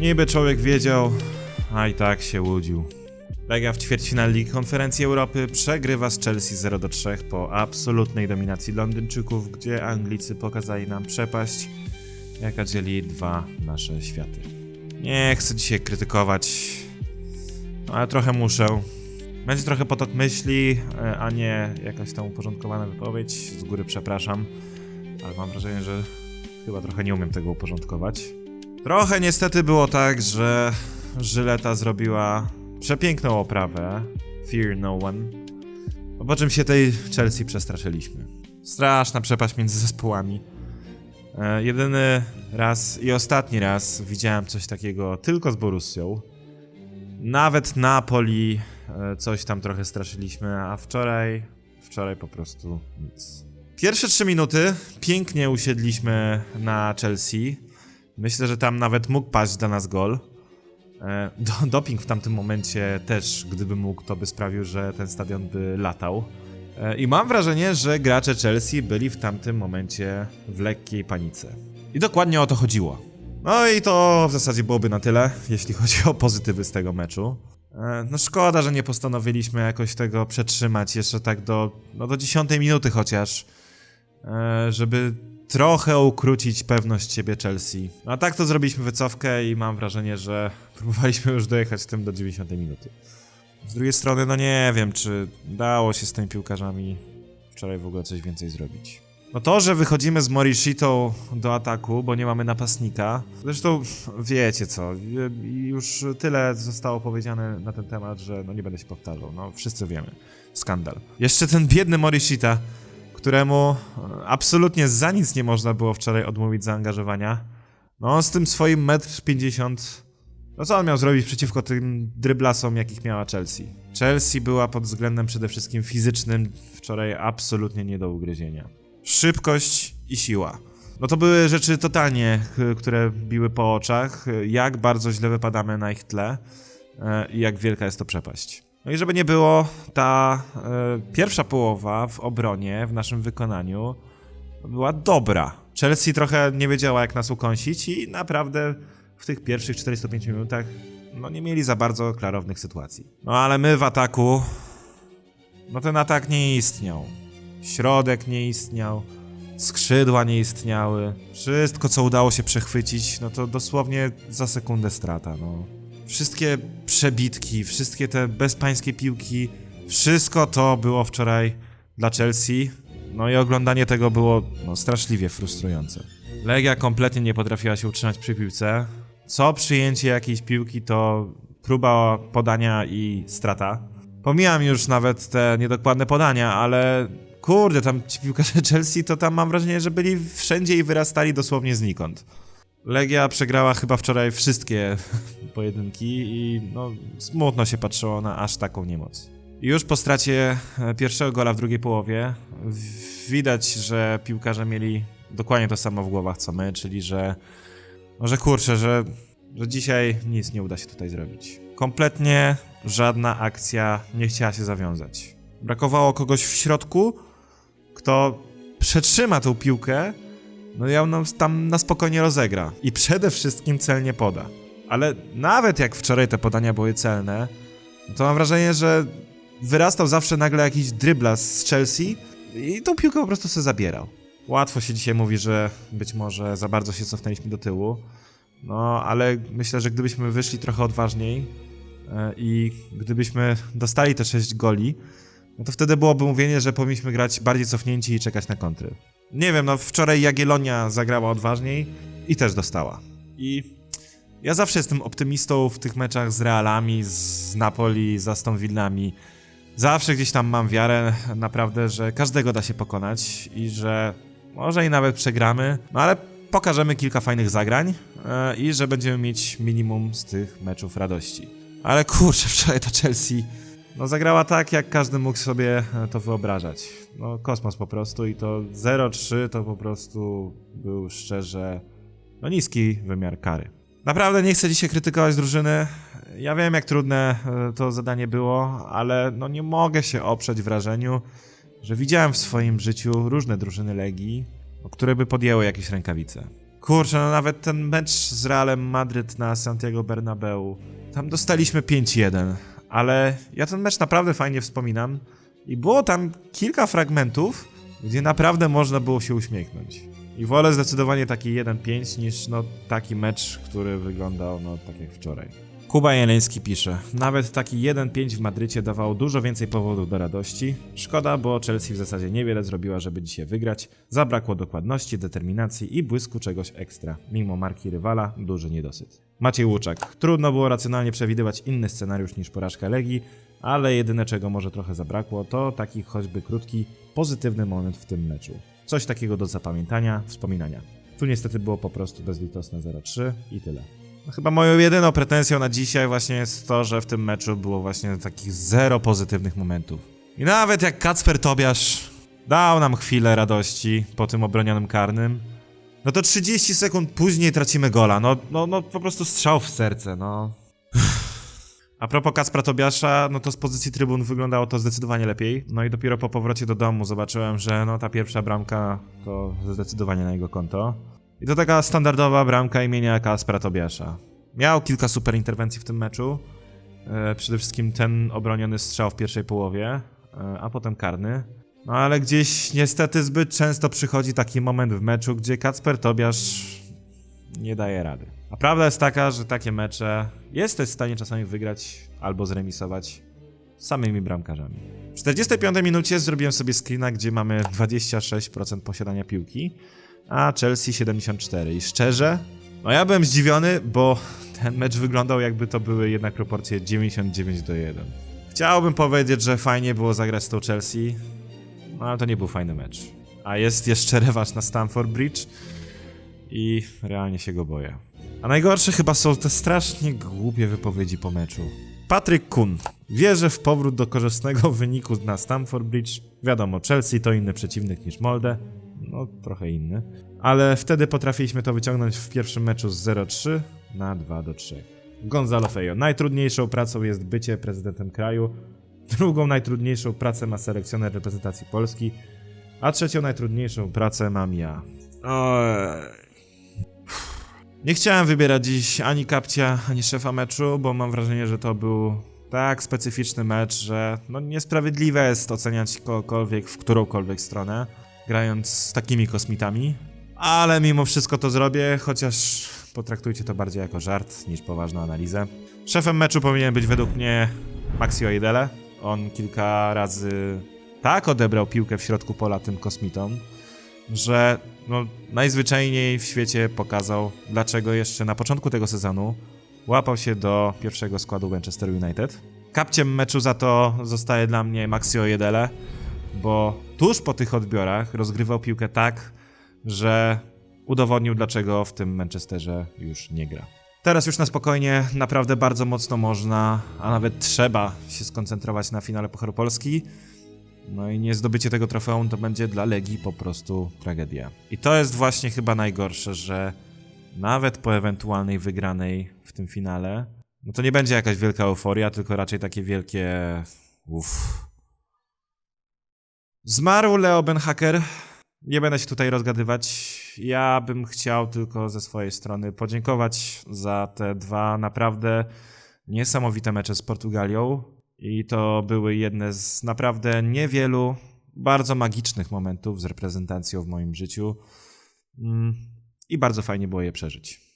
Niby człowiek wiedział, a i tak się łudził. Lega w ćwierćfinale Ligi Konferencji Europy przegrywa z Chelsea 0 do 3 po absolutnej dominacji Londyńczyków, gdzie Anglicy pokazali nam przepaść, jaka dzieli dwa nasze światy. Nie chcę dzisiaj krytykować, no ale trochę muszę. Będzie trochę potok myśli, e, a nie jakaś tam uporządkowana wypowiedź. Z góry przepraszam, ale mam wrażenie, że chyba trochę nie umiem tego uporządkować. Trochę niestety było tak, że Żyleta zrobiła przepiękną oprawę. Fear no one. Po czym się tej Chelsea przestraszyliśmy. Straszna przepaść między zespołami. E, jedyny raz i ostatni raz widziałem coś takiego tylko z Borussią. Nawet Napoli e, coś tam trochę straszyliśmy, a wczoraj, wczoraj po prostu nic. Pierwsze trzy minuty pięknie usiedliśmy na Chelsea. Myślę, że tam nawet mógł paść dla nas gol. E, Do, doping w tamtym momencie też, gdyby mógł, to by sprawił, że ten stadion by latał. E, I mam wrażenie, że gracze Chelsea byli w tamtym momencie w lekkiej panice. I dokładnie o to chodziło. No i to w zasadzie byłoby na tyle, jeśli chodzi o pozytywy z tego meczu. E, No szkoda, że nie postanowiliśmy jakoś tego przetrzymać jeszcze tak do, no do 10 minuty chociaż, żeby trochę ukrócić pewność siebie Chelsea. A tak to zrobiliśmy wycofkę i mam wrażenie, że próbowaliśmy już dojechać tym do 90 minuty. Z drugiej strony, no nie wiem, czy dało się z tymi piłkarzami wczoraj w ogóle coś więcej zrobić. No to, że wychodzimy z Morishito do ataku, bo nie mamy napastnika. Zresztą wiecie co, już tyle zostało powiedziane na ten temat, że no nie będę się powtarzał. No wszyscy wiemy. Skandal. Jeszcze ten biedny Morishita, któremu e, absolutnie za nic nie można było wczoraj odmówić zaangażowania. No z tym swoim 1,50 m. No co on miał zrobić przeciwko tym dryblasom, jakich miała Chelsea? Chelsea była pod względem przede wszystkim fizycznym wczoraj absolutnie nie do ugryzienia. Szybkość i siła. No to były rzeczy totalnie, które biły po oczach, jak bardzo źle wypadamy na ich tle e, i jak wielka jest to przepaść. No i żeby nie było, ta e, pierwsza połowa w obronie, w naszym wykonaniu, była dobra. Chelsea trochę nie wiedziała, jak nas ukąsić i naprawdę w tych pierwszych 45 minutach no nie mieli za bardzo klarownych sytuacji. No ale my w ataku, no ten atak nie istniał. Środek nie istniał, skrzydła nie istniały. Wszystko, co udało się przechwycić, no to dosłownie za sekundę strata, no. Wszystkie przebitki, wszystkie te bezpańskie piłki, wszystko to było wczoraj dla Chelsea. No i oglądanie tego było no, straszliwie frustrujące. Legia kompletnie nie potrafiła się utrzymać przy piłce. Co przyjęcie jakiejś piłki to próba podania i strata. Pomijam już nawet te niedokładne podania, ale kurde, tam ci piłkarze Chelsea to tam mam wrażenie, że byli wszędzie i wyrastali dosłownie znikąd. Legia przegrała chyba wczoraj wszystkie pojedynki i no smutno się patrzyło na aż taką niemoc. Już po stracie e, pierwszego gola w drugiej połowie widać, że piłkarze mieli dokładnie to samo w głowach co my, czyli że no, że kurczę, że, że dzisiaj nic nie uda się tutaj zrobić. Kompletnie żadna akcja nie chciała się zawiązać. Brakowało kogoś w środku, kto przetrzyma tą piłkę, no ją nam tam na spokojnie rozegra. I przede wszystkim celnie poda. Ale nawet jak wczoraj te podania były celne, to mam wrażenie, że wyrastał zawsze nagle jakiś dryblas z Chelsea i tą piłkę po prostu sobie zabierał. Łatwo się dzisiaj mówi, że być może za bardzo się cofnęliśmy do tyłu, no ale myślę, że gdybyśmy wyszli trochę odważniej e, i gdybyśmy dostali te 6 goli, no to wtedy byłoby mówienie, że powinniśmy grać bardziej cofnięci i czekać na kontry. Nie wiem, no wczoraj Jagiellonia zagrała odważniej i też dostała. I ja zawsze jestem optymistą w tych meczach z Realami, z Napoli, z Aston Villami. Zawsze gdzieś tam mam wiarę naprawdę, że każdego da się pokonać i że może i nawet przegramy, no ale pokażemy kilka fajnych zagrań e, i że będziemy mieć minimum z tych meczów radości. Ale kurczę, wczoraj ta Chelsea no zagrała tak, jak każdy mógł sobie e, to wyobrażać. No kosmos po prostu i to 0-3 to po prostu był szczerze no niski wymiar kary. Naprawdę nie chcę dzisiaj krytykować drużyny. Ja wiem, jak trudne e, to zadanie było, ale no nie mogę się oprzeć wrażeniu, że widziałem w swoim życiu różne drużyny Legii, no, które by podjęły jakieś rękawice. Kurczę, no nawet ten mecz z Realem Madryt na Santiago Bernabeu, tam dostaliśmy 5-1, ale ja ten mecz naprawdę fajnie wspominam i było tam kilka fragmentów, gdzie naprawdę można było się uśmiechnąć. I wolę zdecydowanie taki 1-5 niż no taki mecz, który wyglądał no tak jak wczoraj. Kuba Jeleński pisze, nawet taki 1-5 w Madrycie dawał dużo więcej powodów do radości. Szkoda, bo Chelsea w zasadzie niewiele zrobiła, żeby dzisiaj wygrać. Zabrakło dokładności, determinacji i błysku czegoś ekstra. Mimo marki rywala, duży niedosyt. Maciej Łuczak. Trudno było racjonalnie przewidywać inny scenariusz niż porażka Legii, ale jedyne czego może trochę zabrakło, to taki choćby krótki, pozytywny moment w tym meczu. Coś takiego do zapamiętania, wspominania. Tu niestety było po prostu bezlitosne 0-3 i tyle. Chyba moją jedyną pretensją na dzisiaj właśnie jest to, że w tym meczu było właśnie takich zero pozytywnych momentów. I nawet jak Kacper Tobiasz dał nam chwilę radości po tym obronionym karnym, no to 30 sekund później tracimy gola. No, no, no po prostu strzał w serce, no. A propos Kacpra Tobiasza, no to z pozycji trybun wyglądało to zdecydowanie lepiej. No i dopiero po powrocie do domu zobaczyłem, że no ta pierwsza bramka to zdecydowanie na jego konto. I to taka standardowa bramka imienia Kaspra Tobiasza. Miał kilka super interwencji w tym meczu. E, przede wszystkim ten obroniony strzał w pierwszej połowie, e, a potem karny. No ale gdzieś niestety zbyt często przychodzi taki moment w meczu, gdzie Kacper Tobiasz nie daje rady. A prawda jest taka, że takie mecze jesteś w stanie czasami wygrać albo zremisować samymi bramkarzami. W 45 minucie zrobiłem sobie screena, gdzie mamy 26% posiadania piłki, a Chelsea 74. I szczerze, no ja byłem zdziwiony, bo ten mecz wyglądał jakby to były jednak proporcje 99 do 1. Chciałbym powiedzieć, że fajnie było zagrać z tą Chelsea, no ale to nie był fajny mecz. A jest jeszcze rewanż na Stamford Bridge i realnie się go boję. A najgorsze chyba są te strasznie głupie wypowiedzi po meczu. Patryk Kun. Wierzę w powrót do korzystnego wyniku na Stamford Bridge. Wiadomo, Chelsea to inny przeciwnik niż Molde. No, trochę inny. Ale wtedy potrafiliśmy to wyciągnąć w pierwszym meczu z 0-3 na 2-3. Gonzalo Fejo. Najtrudniejszą pracą jest bycie prezydentem kraju. Drugą najtrudniejszą pracę ma selekcjoner reprezentacji Polski. A trzecią najtrudniejszą pracę mam ja. Ojej. Nie chciałem wybierać dziś ani kapcia, ani szefa meczu, bo mam wrażenie, że to był tak specyficzny mecz, że no niesprawiedliwe jest oceniać kogokolwiek w którąkolwiek stronę, grając z takimi kosmitami. Ale mimo wszystko to zrobię, chociaż potraktujcie to bardziej jako żart niż poważną analizę. Szefem meczu powinien być według mnie Maxi Ojedele. On kilka razy tak odebrał piłkę w środku pola tym kosmitom, że no, najzwyczajniej w świecie pokazał, dlaczego jeszcze na początku tego sezonu łapał się do pierwszego składu Manchester United. Kapciem meczu za to zostaje dla mnie Maxi Ojedele, bo tuż po tych odbiorach rozgrywał piłkę tak, że udowodnił, dlaczego w tym Manchesterze już nie gra. Teraz już na spokojnie, naprawdę bardzo mocno można, a nawet trzeba się skoncentrować na finale Pucharu Polski. No i nie zdobycie tego trofeum to będzie dla Legii po prostu tragedia. I to jest właśnie chyba najgorsze, że nawet po ewentualnej wygranej w tym finale, no to nie będzie jakaś wielka euforia, tylko raczej takie wielkie uff. Zmarł Leo Benhaker. Nie będę się tutaj rozgadywać. Ja bym chciał tylko ze swojej strony podziękować za te dwa naprawdę niesamowite mecze z Portugalią. I to były jedne z naprawdę niewielu bardzo magicznych momentów z reprezentacją w moim życiu. Mm, I bardzo fajnie było je przeżyć.